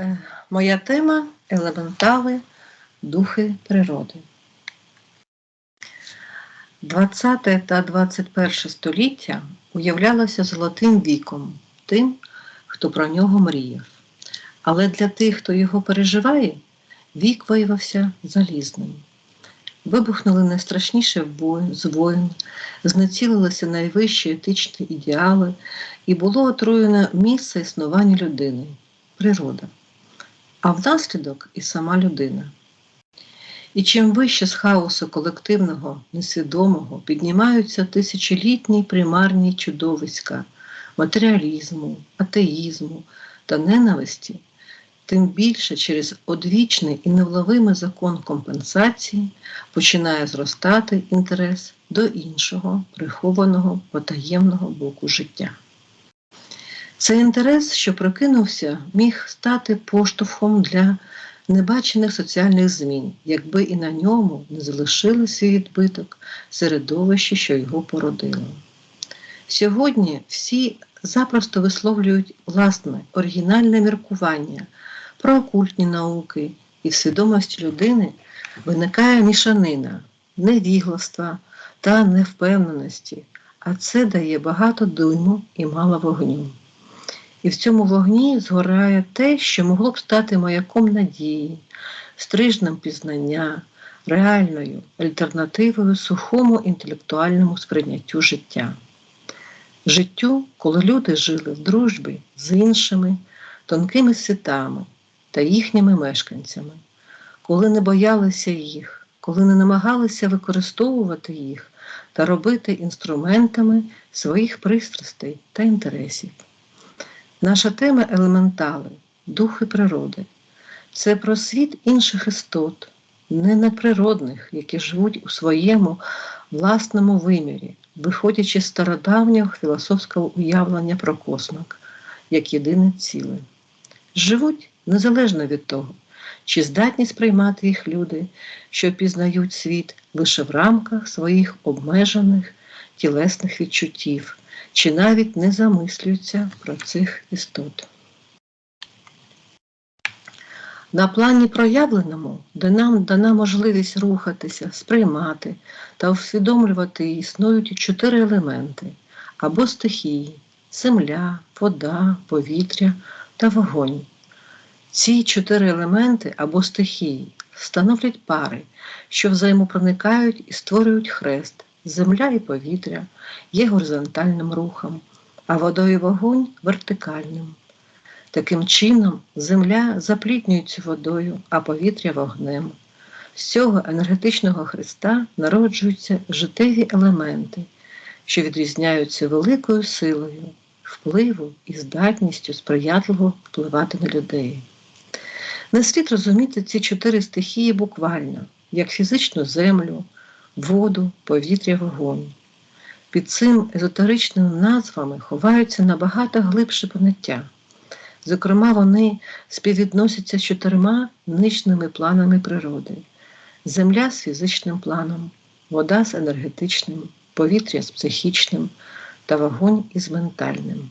Е, Моя тема елементали, духи природи. 20 та 21 століття уявлялося золотим віком тим, хто про нього мріяв. Але для тих, хто його переживає, вік виявився залізним. Вибухнули найстрашніші з воїн, знецілилися найвищі етичні ідеали, і було отруєно місце існування людини природа, а внаслідок і сама людина. І чим вище з хаосу колективного, несвідомого піднімаються тисячолітні примарні чудовиська матеріалізму, атеїзму та ненависті, тим більше через одвічний і невловимий закон компенсації починає зростати інтерес до іншого, прихованого, потаємного боку життя. Цей інтерес, що прокинувся, міг стати поштовхом для небачених соціальних змін, якби і на ньому не залишили відбиток середовище, що його породило. Сьогодні всі запросто висловлюють власне оригінальне міркування про окультні науки, і в свідомості людини виникає мішанина невігластва та невпевненості, а це дає багато диму і мало вогню. І в цьому вогні згорає те, що могло б стати маяком надії, стрижнем пізнання, реальною альтернативою сухому інтелектуальному сприйняттю життя. Життю, коли люди жили в дружбі з іншими тонкими світами та їхніми мешканцями, коли не боялися їх, коли не намагалися використовувати їх та робити інструментами своїх пристрастей та інтересів. Наша тема елементали, духи природи. Це про світ інших істот, не неприродних, які живуть у своєму власному вимірі, виходячи з стародавнього філософського уявлення про космик як єдине ціле. Живуть незалежно від того, чи здатні сприймати їх люди, що пізнають світ лише в рамках своїх обмежених тілесних відчуттів чи навіть не замислюються про цих істот. На плані проявленому, де нам дана можливість рухатися, сприймати та усвідомлювати існують чотири елементи або стихії земля, вода, повітря та вогонь. Ці чотири елементи або стихії становлять пари, що взаємопроникають і створюють хрест, земля і повітря є горизонтальним рухом, а водою вогонь вертикальним. Таким чином, земля заплітнюється водою, а повітря вогнем. З цього енергетичного хреста народжуються життєві елементи, що відрізняються великою силою, впливу і здатністю сприятливо впливати на людей. Не слід розуміти ці чотири стихії буквально, як фізичну землю, воду, повітря, вогонь. Під цим езотеричними назвами ховаються набагато глибше поняття. Зокрема, вони співвідносяться з чотирма нижними планами природи: земля з фізичним планом, вода з енергетичним, повітря з психічним та вогонь із ментальним.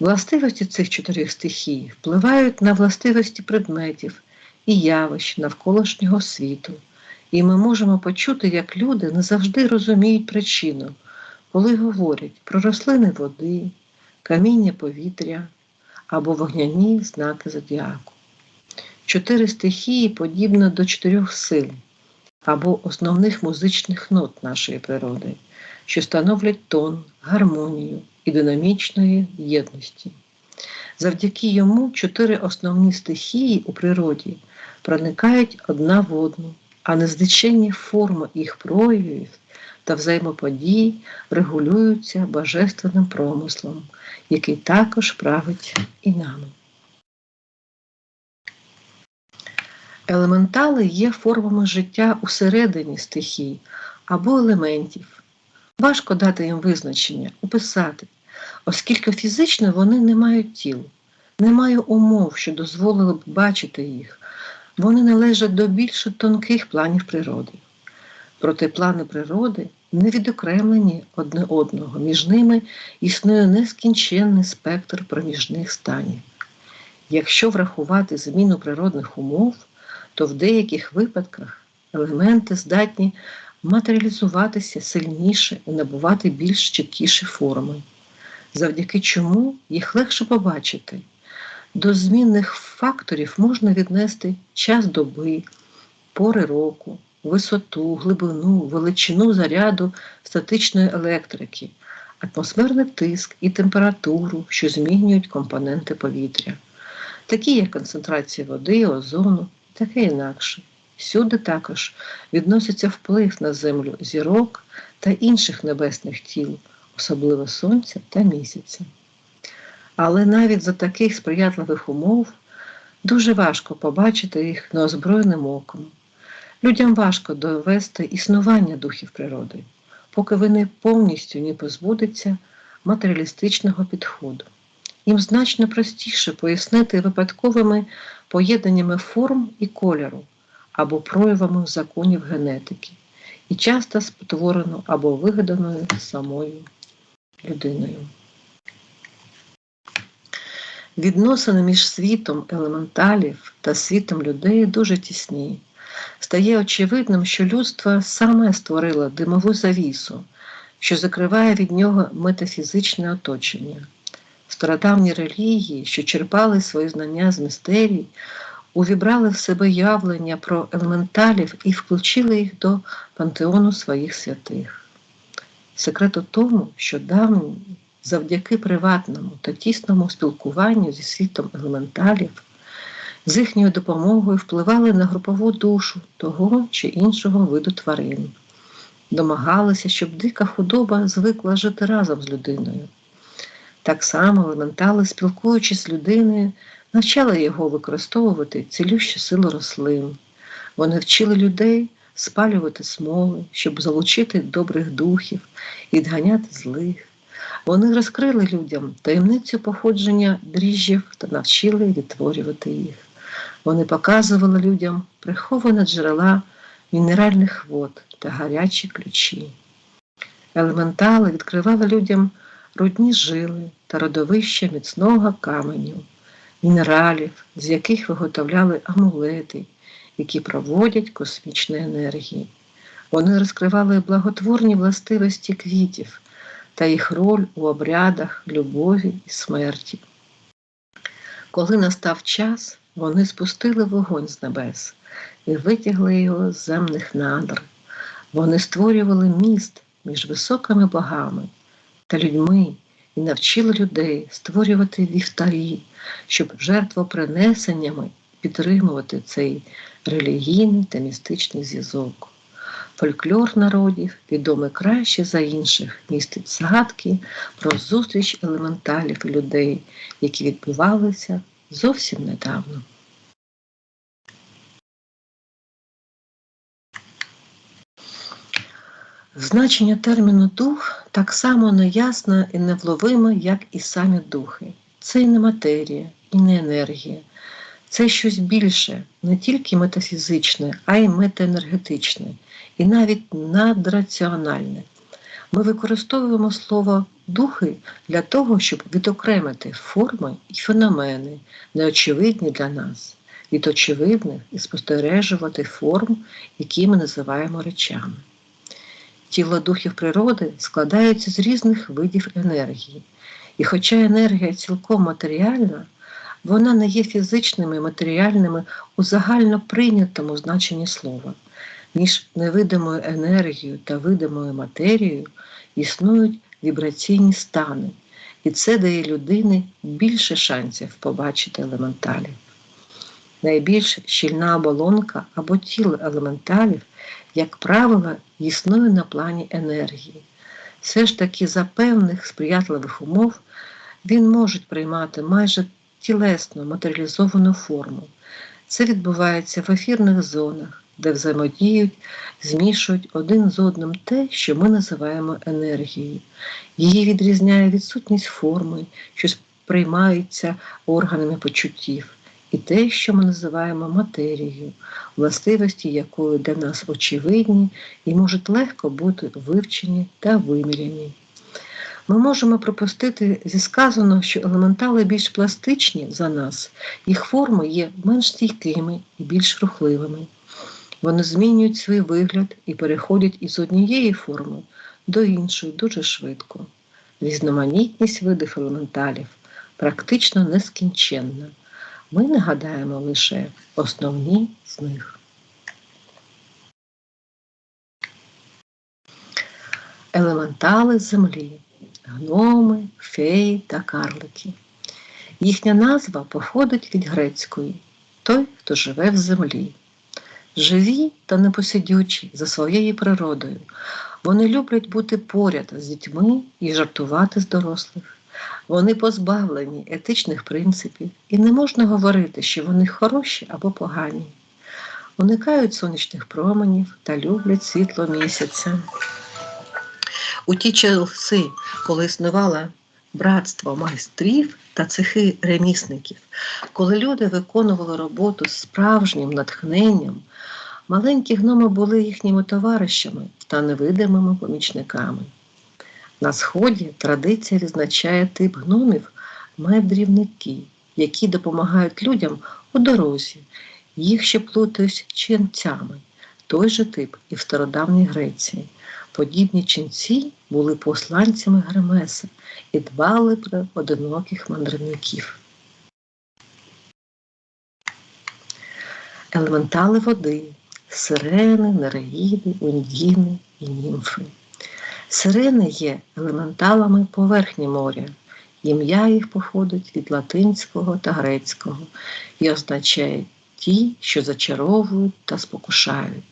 Властивості цих чотирьох стихій впливають на властивості предметів і явищ навколишнього світу, і ми можемо почути, як люди не завжди розуміють причину, коли говорять про рослини води, каміння повітря або вогняні знаки зодіаку. Чотири стихії подібно до чотирьох сил або основних музичних нот нашої природи, що становлять тон, гармонію і динамічної єдності. Завдяки йому чотири основні стихії у природі проникають одна в одну, а незвичайні форми їх проявів та взаємоподій регулюються божественним промислом, який також править і нами. Елементали є формами життя усередині стихій або елементів. Важко дати їм визначення, описати, оскільки фізично вони не мають тіл, немає умов, що дозволили б бачити їх, вони належать до більш тонких планів природи. Проте плани природи не відокремлені одне одного, між ними існує нескінченний спектр проміжних станів. Якщо врахувати зміну природних умов, то в деяких випадках елементи здатні матеріалізуватися сильніше і набувати більш чіткіші форми, завдяки чому їх легше побачити. До змінних факторів можна віднести час доби, пори року, висоту, глибину, величину заряду статичної електрики, атмосферний тиск і температуру, що змінюють компоненти повітря, такі як концентрація води, озону, таке інакше. Всюди також відноситься вплив на землю зірок та інших небесних тіл, особливо сонця та місяця. Але навіть за таких сприятливих умов дуже важко побачити їх неозброєним оком. Людям важко довести існування духів природи, поки вони повністю не позбудуться матеріалістичного підходу. Їм значно простіше пояснити випадковими поєднаннями форм і кольору або проявами законів генетики, і часто спотворено або вигаданою самою людиною. Відносини між світом елементалів та світом людей дуже тісні. Стає очевидним, що людство саме створило димову завісу, що закриває від нього метафізичне оточення. Стародавні релігії, що черпали свої знання з мистерій, увібрали в себе явлення про елементалів і включили їх до пантеону своїх святих. Секрет у тому, що давні, завдяки приватному та тісному спілкуванню зі світом елементалів, з їхньою допомогою впливали на групову душу того чи іншого виду тварин, домагалися, щоб дика худоба звикла жити разом з людиною. Так само елементали, спілкуючись з людиною, навчали його використовувати цілющу силу рослин. Вони вчили людей спалювати смоли, щоб залучити добрих духів і відганяти злих. Вони розкрили людям таємницю походження дріжджів та навчили відтворювати їх. Вони показували людям приховані джерела мінеральних вод та гарячі ключі. Елементали відкривали людям рудні жили та родовища міцного каменю, мінералів, з яких виготовляли амулети, які проводять космічні енергії. Вони розкривали благотворні властивості квітів та їх роль у обрядах любові і смерті. Коли настав час, вони спустили вогонь з небес і витягли його з земних надр. Вони створювали міст між високими богами та людьми і навчили людей створювати вівтарі, щоб жертвопринесеннями підтримувати цей релігійний та містичний зв'язок. Фольклор народів, відомий краще за інших, містить згадки про зустріч елементалів і людей, які відбувалися зовсім недавно. Значення терміну дух так само неясне і невловиме, як і самі духи. Це і не матерія, і не енергія. Це щось більше, не тільки метафізичне, а й метаенергетичне, і навіть надраціональне. Ми використовуємо слово духи для того, щоб відокремити форми і феномени, неочевидні для нас, від очевидних і спостережувати форм, які ми називаємо речами. Тіло духів природи складається з різних видів енергії, і хоча енергія цілком матеріальна, вона не є фізичними матеріальними у загально прийнятому значенні слова. Між невидимою енергією та видимою матерією існують вібраційні стани, і це дає людині більше шансів побачити елементалів. Найбільш щільна оболонка або тіло елементалів, як правило, існує на плані енергії. Все ж таки за певних сприятливих умов він може приймати майже тілесну матеріалізовану форму. Це відбувається в ефірних зонах, де взаємодіють, змішують один з одним те, що ми називаємо енергією. Її відрізняє відсутність форми, що сприймається органами почуттів, і те, що ми називаємо матерією, властивості якої для нас очевидні і можуть легко бути вивчені та виміряні. Ми можемо припустити зі сказаного, що елементали більш пластичні за нас, їх форми є менш стійкими і більш рухливими. Вони змінюють свій вигляд і переходять із однієї форми до іншої дуже швидко. Різноманітність видів елементалів практично нескінченна. Ми нагадаємо лише основні з них. Елементали землі, гноми, феї та карлики. Їхня назва походить від грецької той, хто живе в землі. Живі та непосидючі за своєю природою. Вони люблять бути поряд з дітьми і жартувати з дорослих. Вони позбавлені етичних принципів, і не можна говорити, що вони хороші або погані. Уникають сонячних променів та люблять світло місяця. У ті часи, коли існувало братство майстрів та цехи ремісників, коли люди виконували роботу з справжнім натхненням, маленькі гноми були їхніми товаришами та невидимими помічниками. На сході традиція відзначає тип гномів медрівники, які допомагають людям у дорозі, їх ще плутають ченцями, той же тип і в стародавній Греції. Подібні ченці були посланцями Гермеса і дбали про одиноких мандрівників. Елементали води, сирени, нереїди, ундіни і німфи. Сирени є елементалами поверхні моря. Ім'я їх походить від латинського та грецького і означає ті, що зачаровують та спокушають.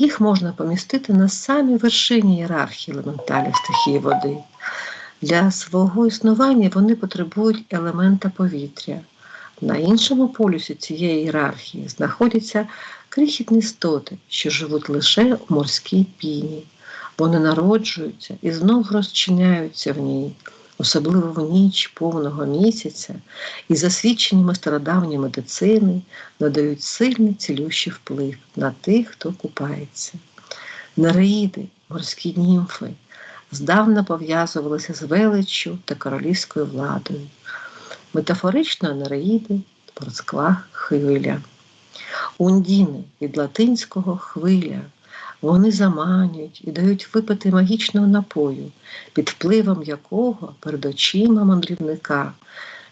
Їх можна помістити на самій вершині ієрархії елементалів стихії води. Для свого існування вони потребують елемента повітря. На іншому полюсі цієї ієрархії знаходяться крихітні істоти, що живуть лише у морській піні. Вони народжуються і знов розчиняються в ній, особливо в ніч повного місяця, і засвідченнями стародавньої медицини надають сильний цілющий вплив на тих, хто купається. Нереїди, морські німфи, здавна пов'язувалися з величчю та королівською владою. Метафорично нереїди морська хвиля. Ундіни від латинського хвиля. Вони заманюють і дають випити магічного напою, під впливом якого перед очима мандрівника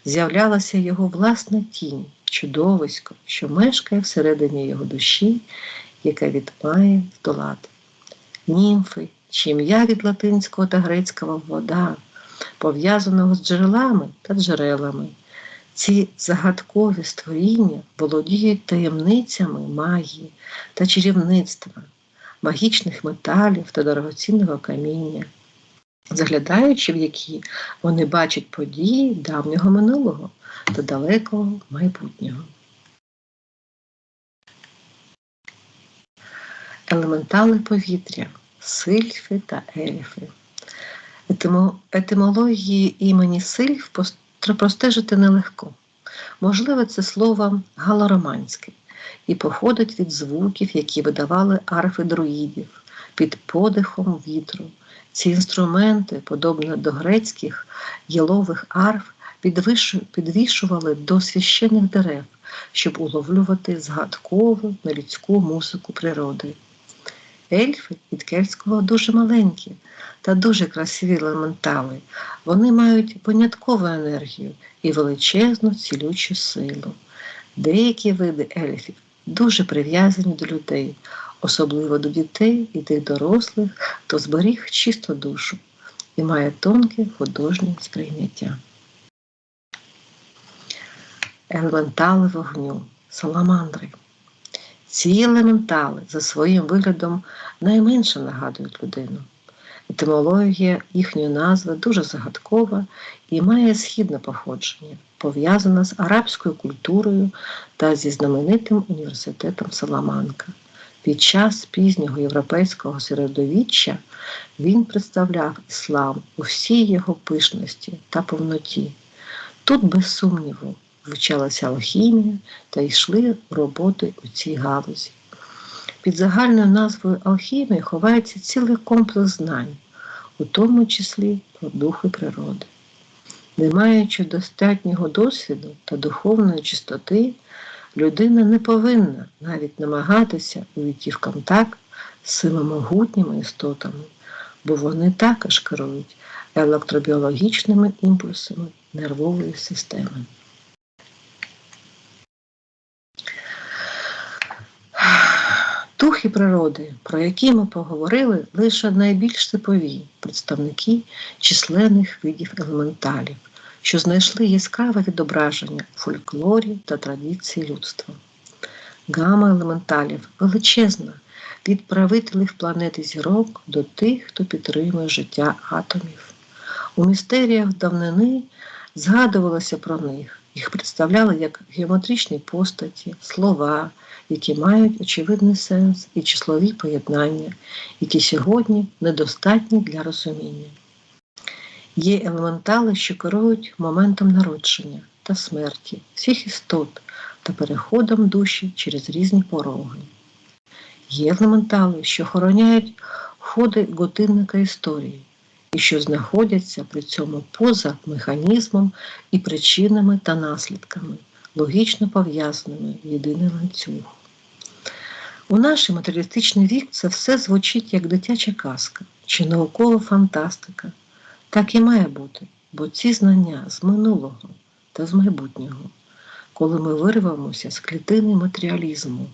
з'являлася його власна тінь, чудовисько, що мешкає всередині його душі, яка відмає здолати. Німфи, чим'я від латинського та грецького вода, пов'язаного з джерелами та джерелами. Ці загадкові створіння володіють таємницями магії та чарівництва магічних металів та дорогоцінного каміння, заглядаючи в які вони бачать події давнього минулого та далекого майбутнього. Елементали повітря, сильфи та ельфи. Етимології імені сильф простежити нелегко. Можливо, це слово галороманське і походить від звуків, які видавали арфи друїдів під подихом вітру. Ці інструменти, подобно до грецьких ялових арф, підвішували до священних дерев, щоб уловлювати згадкову нелюдську музику природи. Ельфи від кельтського дуже маленькі та дуже красиві елементали. Вони мають виняткову енергію і величезну цілючу силу. Деякі види ельфів дуже прив'язані до людей, особливо до дітей і тих дорослих, хто зберіг чисту душу і має тонке художнє сприйняття. Елементали вогню, саламандри. Ці елементали за своїм виглядом найменше нагадують людину. Етимологія їхньої назви дуже загадкова і має східне походження, пов'язана з арабською культурою та зі знаменитим університетом Саламанка. Під час пізнього європейського середовіччя він представляв іслам у всій його пишності та повноті. Тут, без сумніву, вивчалася алхімія та йшли роботи у цій галузі. Під загальною назвою алхімії ховається цілий комплекс знань, у тому числі про духи природи. Не маючи достатнього досвіду та духовної чистоти, людина не повинна навіть намагатися увійти в контакт з цими могутніми істотами, бо вони також керують електробіологічними імпульсами нервової системи. Духи природи, про які ми поговорили, лише найбільш типові представники численних видів елементалів, що знайшли яскраве відображення в фольклорі та традиції людства. Гама елементалів величезна від правителів планети зірок до тих, хто підтримує життя атомів. У містеріях давнини згадувалося про них, їх представляли як геометричні постаті, слова, які мають очевидний сенс і числові поєднання, які сьогодні недостатні для розуміння. Є елементали, що керують моментом народження та смерті всіх істот та переходом душі через різні пороги. Є елементали, що охороняють ходи годинника історії і що знаходяться при цьому поза механізмом і причинами та наслідками, логічно пов'язаними в єдиний ланцюг. У наш матеріалістичний вік це все звучить як дитяча казка чи наукова фантастика. Так і має бути, бо ці знання з минулого та з майбутнього, коли ми вирвемося з клітини матеріалізму,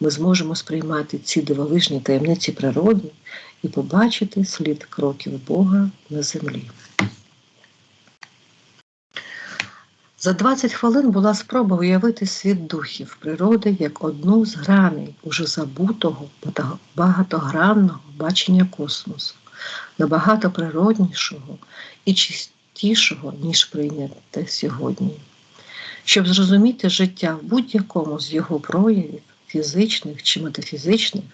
ми зможемо сприймати ці дивовижні таємниці природи і побачити слід кроків Бога на землі. За 20 хвилин була спроба уявити світ духів природи як одну з граней уже забутого багатогранного бачення космосу, набагато природнішого і чистішого, ніж прийняте сьогодні. Щоб зрозуміти життя в будь-якому з його проявів, фізичних чи метафізичних,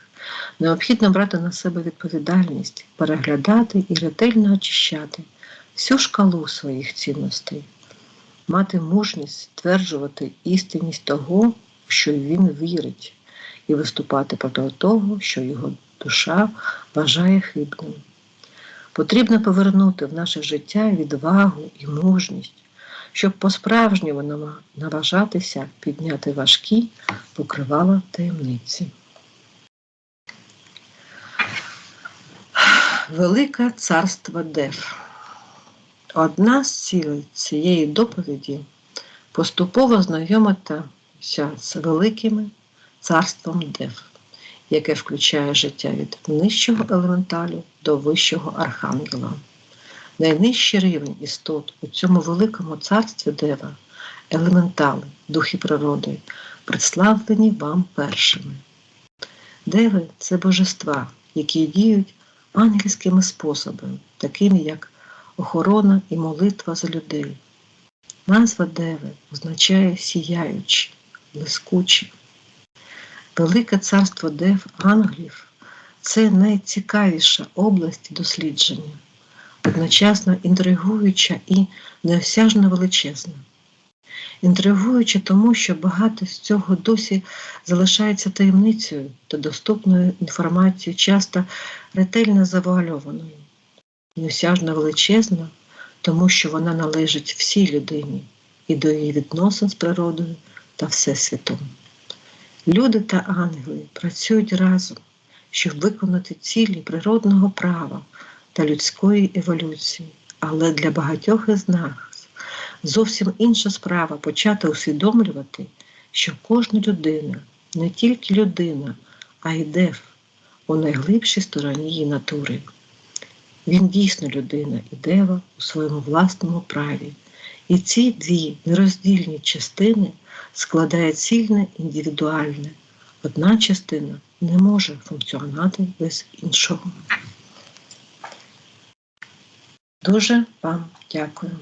необхідно брати на себе відповідальність, переглядати і ретельно очищати всю шкалу своїх цінностей мати мужність стверджувати істинність того, в що він вірить, і виступати проти того, що його душа вважає хибним. Потрібно повернути в наше життя відвагу і мужність, щоб по-справжньому наважатися підняти важкі покривала таємниці. Велике царство Дев Одна з цілей цієї доповіді поступово знайомитися з великим царством Дев, яке включає життя від нижчого елементалю до вищого архангела. Найнижчий рівень істот у цьому великому царстві Дева елементали, духи природи, представлені вам першими. Деви це божества, які діють ангельськими способами, такими як охорона і молитва за людей. Назва Деви означає сіяючи, блискучі. Велике царство Дев ангелів це найцікавіша область дослідження, одночасно інтригуюча і неосяжно величезна. Інтригуюча тому, що багато з цього досі залишається таємницею та доступною інформацією, часто ретельно завуальованою неосяжно величезна, тому що вона належить всій людині і до її відносин з природою та Всесвітом. Люди та ангели працюють разом, щоб виконати цілі природного права та людської еволюції, але для багатьох із нас зовсім інша справа почати усвідомлювати, що кожна людина не тільки людина, а й дев у найглибшій стороні її натури. Він дійсно людина і дева у своєму власному праві. І ці дві нероздільні частини складає цільне індивідуальне. Одна частина не може функціонувати без іншого. Дуже вам дякую.